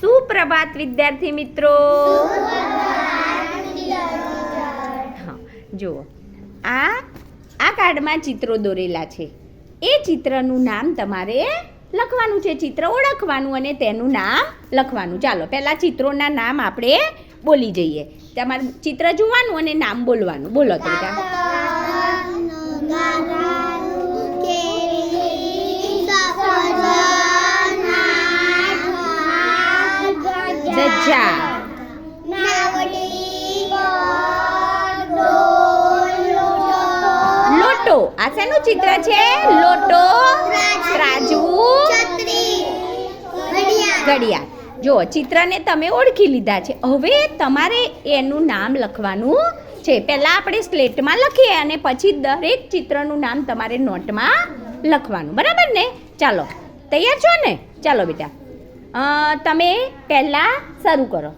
સુપ્રભાત, વિદ્યાર્થી મિત્રો. જુઓ. આ આ કાર્ડમાં ચિત્રો દોરેલા છે. એ ચિત્રનું નામ તમારે લખવાનું છે, ચિત્ર ઓળખવાનું અને તેનું નામ લખવાનું. ચાલો, પહેલાં ચિત્રોના નામ આપણે બોલી જઈએ. તમારે ચિત્ર જોવાનું અને નામ બોલવાનું. બોલો તો આ શેનું ચિત્ર છે લોટો ત્રાજવું ઘડિયાળ. જો, ચિત્રને તમે ઓળખી લીધા છે. હવે તમારે એનું નામ લખવાનું છે. પહેલાં આપણે સ્લેટમાં લખીએ અને પછી દરેક ચિત્રનું નામ તમારે નોટમાં લખવાનું. બરાબર ને? ચાલો. તૈયાર છો ને? ચાલો બેટા. તમે પહેલાં શરૂ કરો.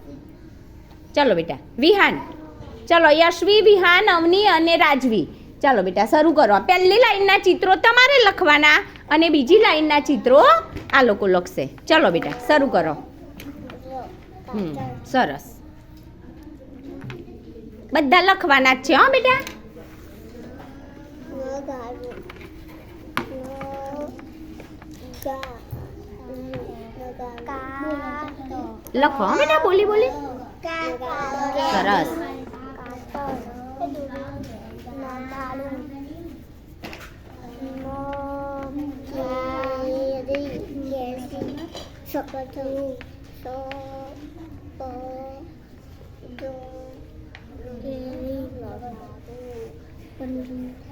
ચાલો બેટા. વિહાન. ચાલો, યશવી, વિહાન, અવની અને રાજવી. ચાલો બેટા શરૂ કરો. પહેલી લાઈનના ચિત્રો તમારે લખવાના અને બીજી લાઈનના ચિત્રો આ લોકો લખશે. ચાલો બેટા શરૂ કરો. હમ સરસ. બધા લખવાના જ છે હો બેટા. લખો બેટા બોલી બોલી. સરસ. sọ từ sọ bò dung dung đi lọ bò tu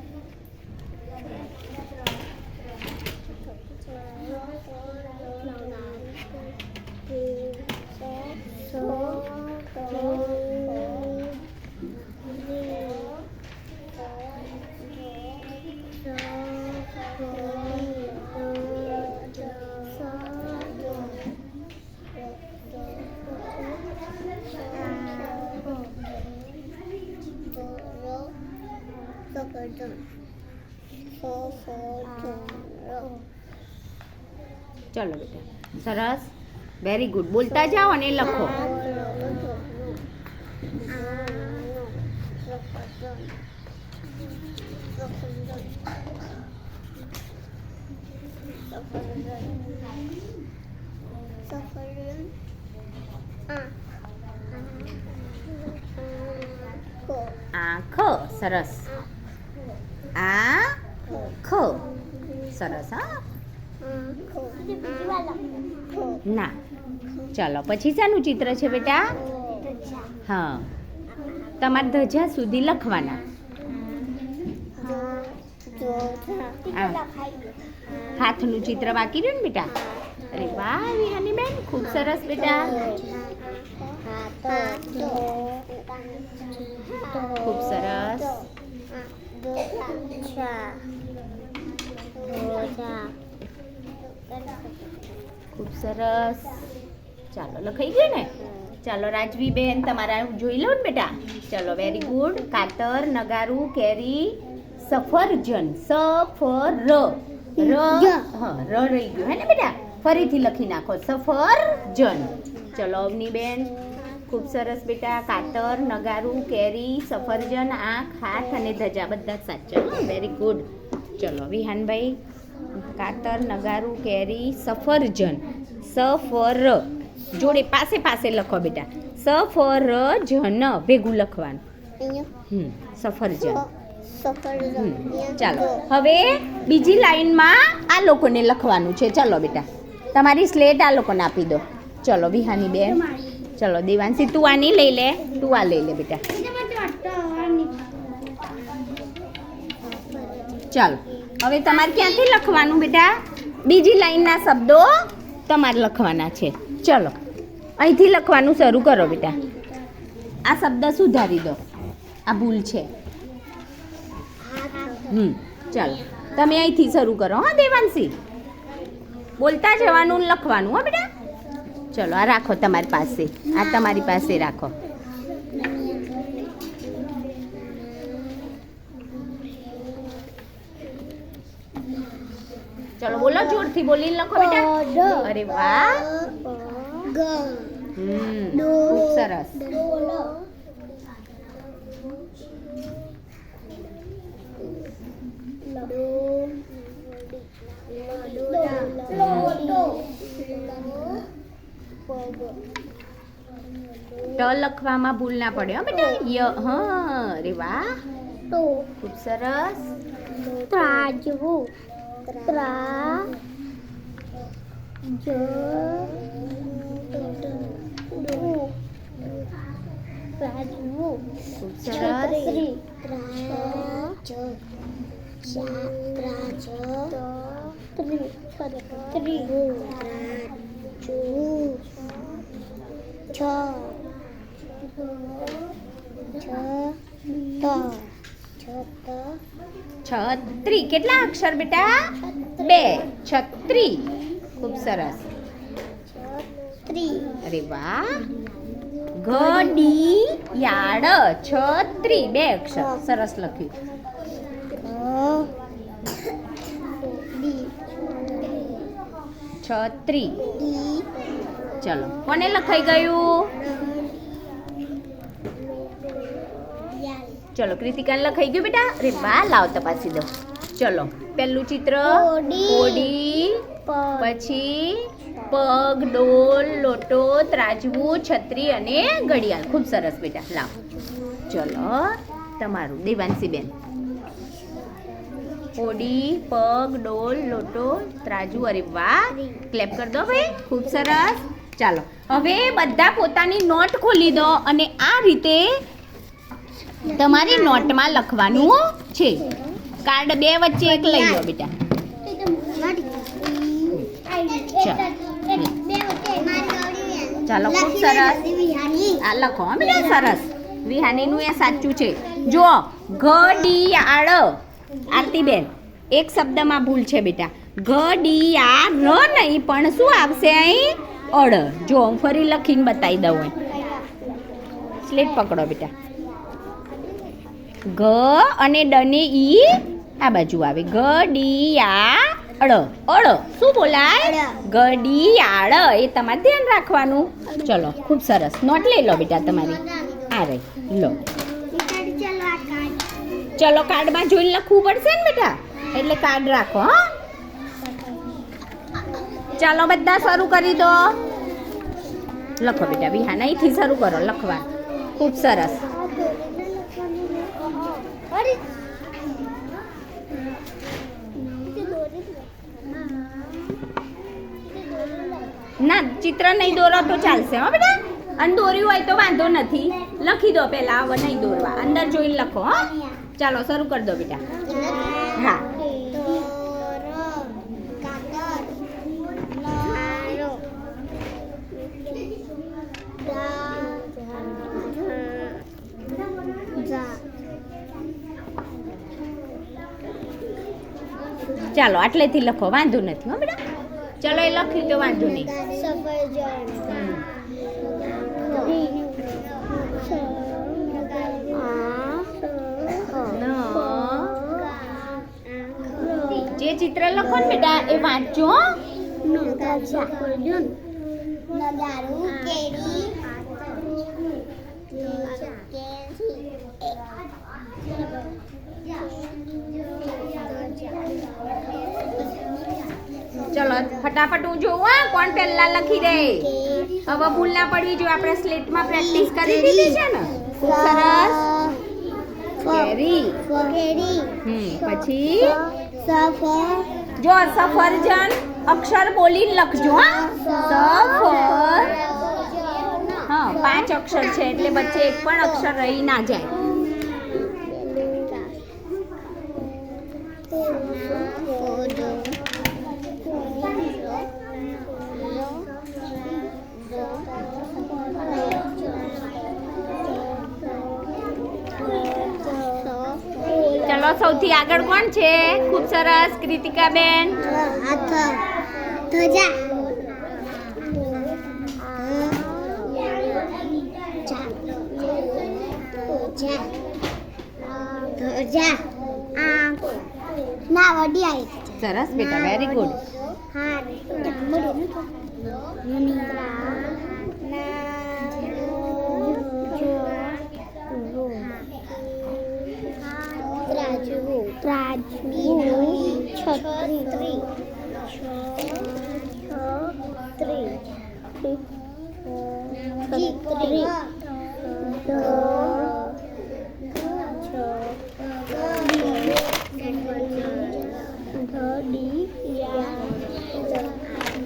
pendi. So, so, so, ચાલો બેટા સરસ. વેરી ગુડ બોલતા જાઓ અને લખો. આંખ. સરસ. આ ખ. સરસ હા? ના. ચાલો પછી શાનું ચિત્ર છે બેટા? હા. તમારે ધજા સુધી લખવાના. હાથનું ચિત્ર બાકી રહ્યું ને બેટા? અરે વાહ વિહાની બેન ખૂબ સરસ બેટા. ખૂબ સરસ. ખૂબ સરસ. ચાલો, લખાઈ ગયું ને? ચાલો રાજવી બેન તમારા જોઈ લો ને બેટા? ચાલો વેરી ગુડ કાતર, નગારું, કેરી, સફરજન, સફર. ર. હા, ર રહી ગયું, હે ને બેટા? ફરીથી લખી નાખો, સફરજન. ચલો અવની બેન ખૂબ સરસ બેટા કાતર નગારું કેરી સફરજન આંખ હાથ અને ધજા બધા સાચા. વેરી ગુડ ચલો વિહાનભાઈ કાતર નગારું કેરી સફરજન. સફર. જોડે પાસે પાસે લખો બેટા. સફરજન. ભેગું લખવાનું. હમ સફરજન. ચાલો. હવે બીજી લાઈનમાં આ લોકોને લખવાનું છે. ચલો બેટા. તમારી સ્લેટ આ લોકોને આપી દો. ચલો વિહાની બેન. ચલો દેવાંશી તું નહીં લઈ લે. તું આ લઈ લે બેટા. ચાલો, હવે તમારે ક્યાંથી લખવાનું બેટા? બીજી લાઈનના શબ્દો તમારે લખવાના છે. ચલો, અહીંથી લખવાનું શરૂ કરો બેટા. આ શબ્દ સુધારી દો. આ ભૂલ છે. હમ, ચાલો, તમે અહીંથી શરૂ કરો, હા દેવાંશી બોલતા જવાનું લખવાનું, હો, બેટા. ચલો આ રાખો તમારી પાસે. આ તમારી પાસે રાખો. ચલો બોલો જોરથી બોલી લખો બેટા. અરે વાહ. હમ ખૂબ સરસ ડોલ લડો લોડો પગ ટ લખવામાં ભૂલ ના પડે હો બેટા. ય હ અરે વાહ. તો ખૂબ સરસ. ત્રાજવું. ત્રા જ ત્રાજવું. ખૂબ છત્રી. ત્રાજ છત્રી છ છત્રી. કેટલા અક્ષર બેટા? બે. છત્રી. ખૂબ સરસ. અરે વાહ. ઘડી યાડ છત્રી. બે અક્ષર. સરસ લખ્યું. છત્રી. ચલો. કોને લખાઈ ગયું? ચલો કૃતિકાને લખાઈ ગયું બેટા? અરે વાહ લાવ તપાસી દો ચલો પહેલું ચિત્ર. કોડી પછી પગ ડોલ લોટો ત્રાજવું છત્રી અને ઘડિયાળ. ખૂબ સરસ બેટા લાવ. ચલો તમારું દેવાંશીબેન. કોડી પગ ડોલ લોટો ત્રાજુ અરે વાહ! ક્લેપ કરી દો ભાઈ. ખૂબ સરસ. ચાલો. હવે બધા પોતાની નોટ ખોલી દો અને આ રીતે તમારી નોટમાં લખવાનું છે. કાર્ડ બે વચ્ચે એક લઈ લો બેટા. ચાલો, ખૂબ સરસ. આ લખો હો બેટા સરસ. વિહાનીનું એ સાચું છે. જો ઘડિયાળ. આરતીબેન એક શબ્દમાં ભૂલ છે બેટા. ઘડિયાળ ર નહીં પણ શું આવશે અહીં? અડ. જો હું ફરી લખીને બતાવી દઉં અહીં. સ્લેટ પકડો બેટા. ગ અને ડને ઈ આ બાજુ આવે. ગડિયાળ અળ શું બોલાય? અળ. ગડિયાળ એ તમારે ધ્યાન રાખવાનું. ચલો ખૂબ સરસ. નોટ લઈ લો બેટા તમારી. આ રહી. લો. ચલો કાર્ડમાં જોઈને લખવું પડશે ને બેટા? એટલે કાર્ડ રાખો, હા. ચાલો બધા શરૂ કરી દો. લખો બેટા, વિહાન, અહીંથી શરૂ કરો, લખવા. ખૂબ સરસ. ના, ચિત્ર નહીં દોરો તો ચાલશે, હો બેટા. અને દોર્યું હોય તો વાંધો નથી. લખી દો પહેલા હવે નહીં દોરવા. અંદર જોઈને લખો, હો. ચાલો, શરૂ કરી દો બેટા. હા. ચાલો, આટલેથી લખો, વાંધો નથી, હો બેટા. ચલો, એ લખ્યું તો વાંધો નહીં. ચિત્ર લખો ને બેટા એ વાંચજો. કેરી ચલો ફટાફટ હું જોઉં હા. કોણ પહેલા લખી દે? હવે ભૂલ ના પડવી જો આપણે સ્લેટમાં પ્રેક્ટિસ કરી દીધી છે ને. ખૂબ સરસ. કેરી. કેરી હમ પછી? સફર. જો સફરજન અક્ષર બોલીને લખજો હા. સફર. હા પાંચ અક્ષર છે એટલે વચ્ચે એક પણ અક્ષર રહી ના જાય. સૌથી આગળ કોણ છે? ખૂબ સરસ કૃતિકાબેન હાથ ધજા ધજા આ ના વડી આવી સરસ બેટા વેરી ગુડ હા. three, three. Three. Three. Three. Three.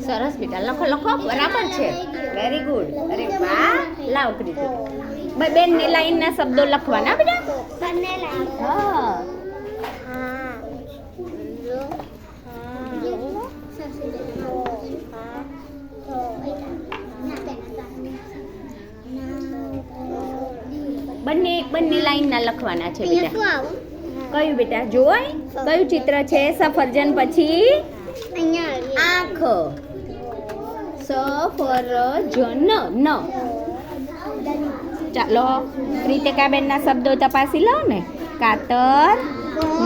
સરસ બેટા લખો લખો બરાબર છે વેરી ગુડ અરે વાહ લાવ કીધું બેન ને લાઈન ના શબ્દો લખવાના બેટા હા બંને બંને લાઈનના લખવાના છે બેટા. કયું બેટા? જોવાય કયું ચિત્ર છે? સફરજન પછી? આંખ. સફરજન. ન. ચાલો રીતિકાબેનના શબ્દો તપાસી લો ને. કાતર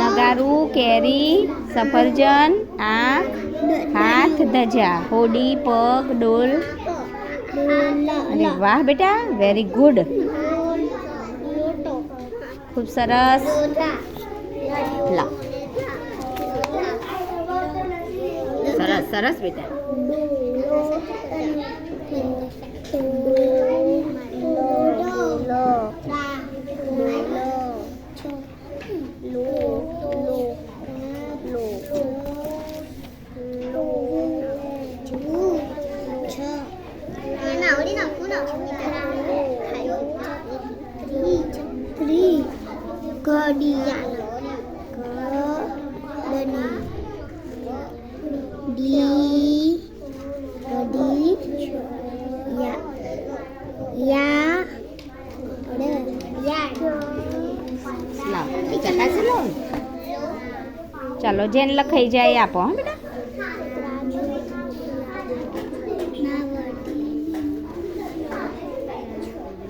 નગારું કેરી સફરજન આંખ હાથ ધજા હોડી પગ ડોલ. અરે વાહ બેટા વેરી ગુડ ખૂબ સરસ લાવ સરસ સરસ બેટા ડી ગડી યા યા યા લાવ ચકાસી લો ચાલો જેને લખાઈ જાય આપો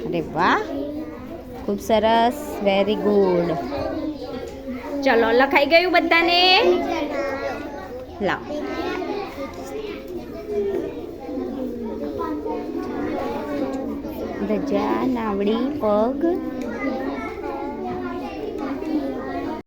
અરે વાહ. ખૂબ સરસ વેરી ગુડ ચલો લખાઈ ગયું બધાને? લાવ. ધજા નાવડી પગ.